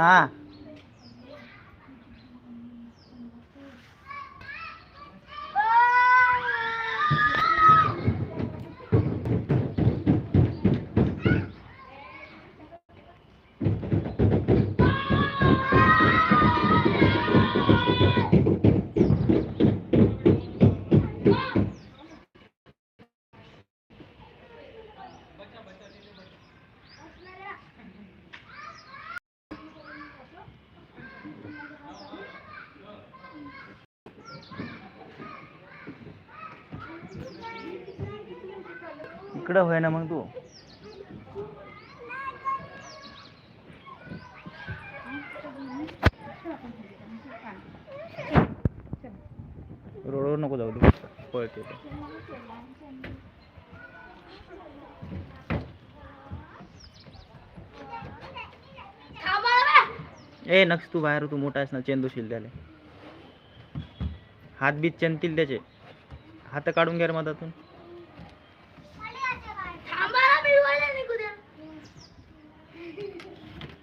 हा इकडं होय ना मग तू? रोडवर नको जाऊ दे. पळते ए नक्स तू बाहेर तू मोठा आहेस ना चेंदूशील त्याला हात बीत चेंदतील त्याचे. हात काढून घ्या रे मधातून.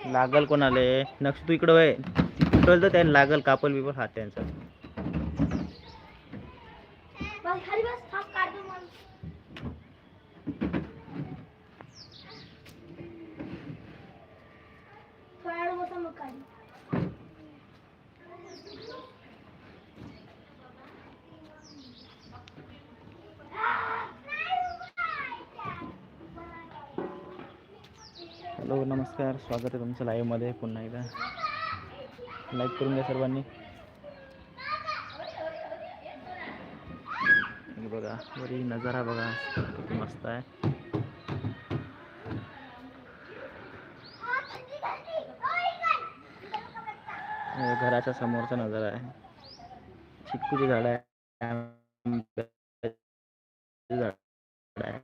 लागल कोणाले? नक्ष तू इकडं वय. तिकडं तर त्याला लागल कापल बिपल हात त्यांचा खाली बस थांब काढतो मला थोड्या वेळ बसा मग काढी हॅलो नमस्कार. स्वागत आहे तुमचं लाईव्हमध्ये पुन्हा एकदा. लाईक करून घ्या सर्वांनी. बघा वरी नजारा बघा. किती मस्त आहे. घराच्या समोरचा नजारा आहे. चिक्कूची झाड आहे. झाड आहे.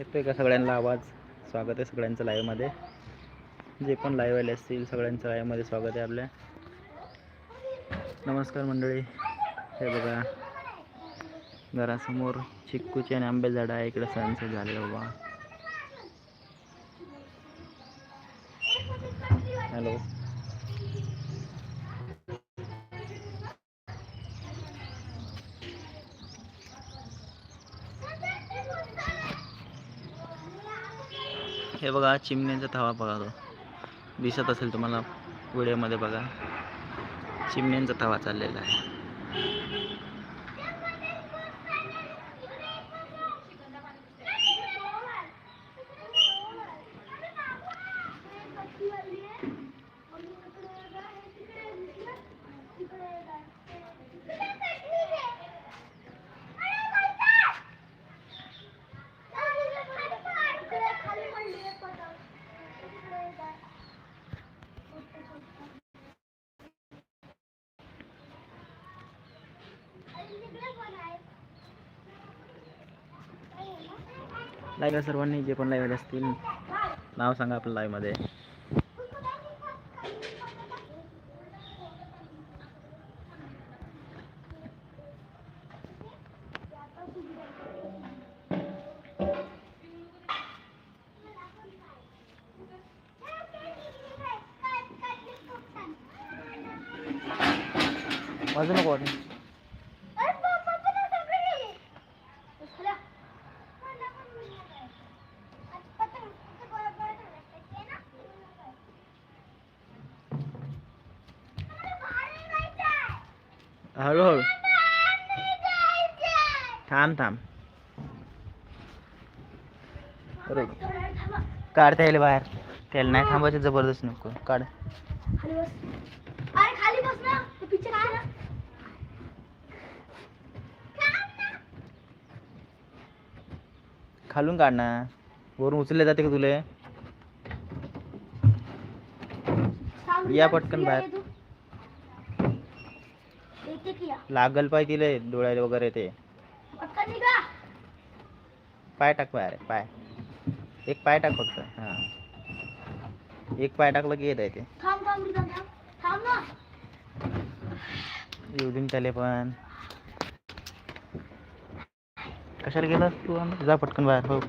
येतोय का सगळ्यांना आवाज? स्वागत आहे सगळ्यांचं लाईव्हमध्ये जे पण लाईव्ह आले असतील सगळ्यांचं लाईव्हमध्ये स्वागत आहे आपल्या. नमस्कार मंडळी. हे बघा. घरासमोर चिक्कूची आणि आंबे झाडं आहे. इकडे सनसेट झालेलं बाबा. हॅलो हे बघा चिमण्यांचा थवा बघा तो. दिसत असेल तुम्हाला व्हिडिओमध्ये बघा. चिमण्यांचा थवा चाललेला आहे. लाईव्ह सर्वांनी जे पण लाईव्ह असतील नाव सांगा आपल्या लाईव्हमध्ये वाजू नको वाटून हळूहळू थांब थांब. अरे काढ त्याला बाहेर. त्याला नाही थांबायचं जबरदस्त नको. काढ. खालून काढ ना. वरून उचलले जाते का तुले? या पटकन बाहेर. ये तू. येते की या लागल पाय तिले डोळ्याला वगैरे ते. पाय टाक पाय अरे पाय. एक पाय टाक फक्त हां. एक पाय टाकलं की येत आहे ते. थांब थांब रितम थांब. थांब ना. येऊ देईन त्याले पण. कशाला गेला तू? जा पटकन बाहेर हो.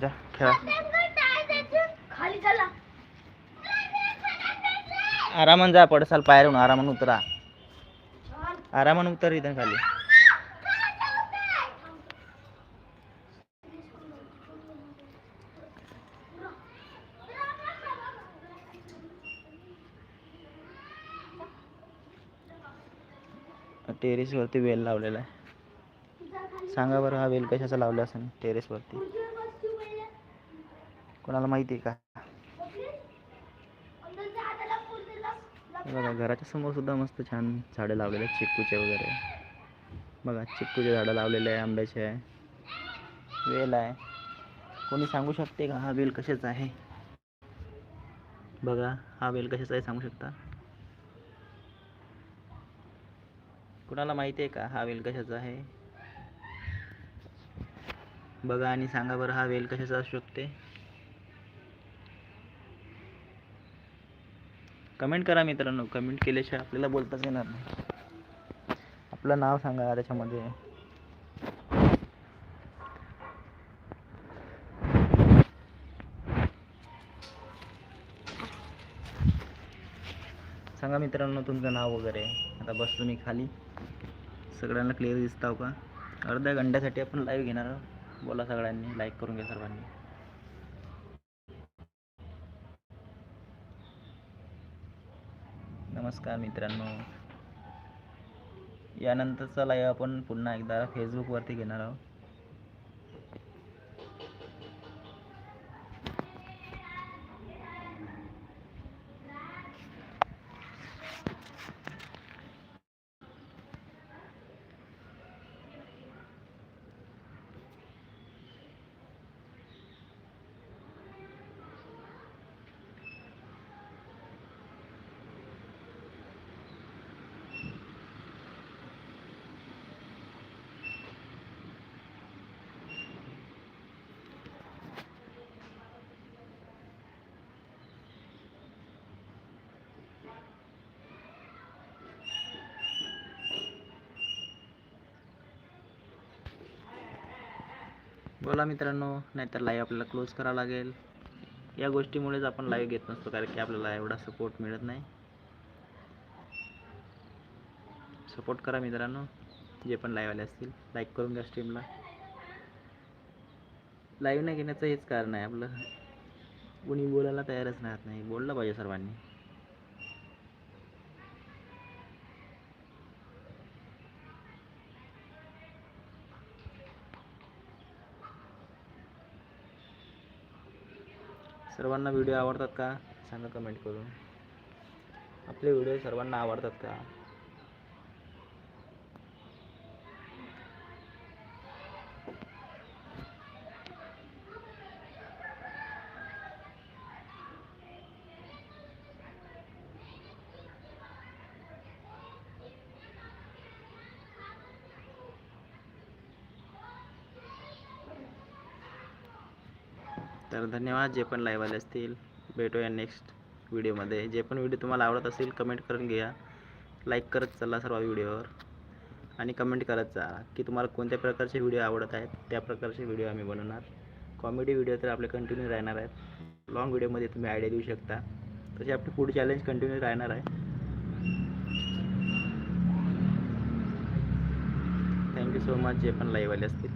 जा खेळा खाली चला आरामान जा पडसाल पायरून आरामान उतरा. आरामान उतर इथं खाली. टेरेसवरती वेल लावलेला आहे. सांगा बरं हा वेल कशाचा लावला असेल टेरेसवरती कोणाला माहिती आहे का? बघा घराच्या समोर सुद्धा मस्त छान झाडं लावलेले आहेत चिक्कूचे वगैरे. बघा चिक्कूचे झाडं लावलेले आहे आंब्याचे आहे. वेल आहे. कोणी सांगू शकते का हा वेल कशाचा आहे? बघा हा वेल कशाचा आहे सांगू शकता? कुणाला माहिती आहे का हा वेल कशाचा आहे? बघा आणि सांगा बरं हा वेल कशाचा असू शकते? कमेंट करा मित्रांनो. कमेंट केल्याशिवाय आपल्याला बोलताच येणार नाही. आपलं नाव सांगा त्याच्यामध्ये. सांगा मित्रांनो तुमचं नाव वगैरे. आता बसतो मी खाली. सगळ्यांना क्लिअर दिसताव का? अर्ध्या घंट्यासाठी आपण लाईव्ह घेणार आहोत. बोला सगळ्यांनी लाईक करून घ्या सर्वांनी. नमस्कार मित्रांनो. यानंतरचा लाईव्ह आपण पुन्हा एकदा फेसबुकवरती घेणार आहोत. बोला मित्रांनो नाहीतर लाईव्ह आपल्याला क्लोज करावं लागेल. या गोष्टीमुळेच आपण लाईव्ह घेत नसतो कारण की आपल्याला एवढा सपोर्ट मिळत नाही. सपोर्ट करा मित्रांनो जे पण लाईव्ह आले असतील लाईक करून घ्या स्ट्रीमला लाईव्ह नाही घेण्याचं हेच कारण आहे आपलं. कोणी बोलायला तयारच राहत नाही. बोललं पाहिजे सर्वांनी. सर्वांना व्हिडिओ आवडतात का? सांगा कमेंट करून. आपले व्हिडिओ सर्वांना आवडतात का? तर धन्यवाद जे पण लाईव्ह आले असतील भेटूया नेक्स्ट व्हिडिओमध्ये जे पण व्हिडिओ तुम्हाला आवडत असेल कमेंट करून घ्या. लाईक करत चला सर्व व्हिडिओवर आणि कमेंट करत जा की तुम्हाला कोणत्या प्रकारचे व्हिडिओ आवडत आहेत त्या प्रकारचे व्हिडिओ आम्ही बनवणार. कॉमेडी व्हिडिओ तर आपले कंटिन्यू राहणार आहेत. लॉंग व्हिडिओमध्ये तुम्ही आयडिया देऊ शकता. तसे आपले फूड चॅलेंज कंटिन्यू राहणार आहे. थँक्यू सो मच जे पण लाईव्ह आले असतील.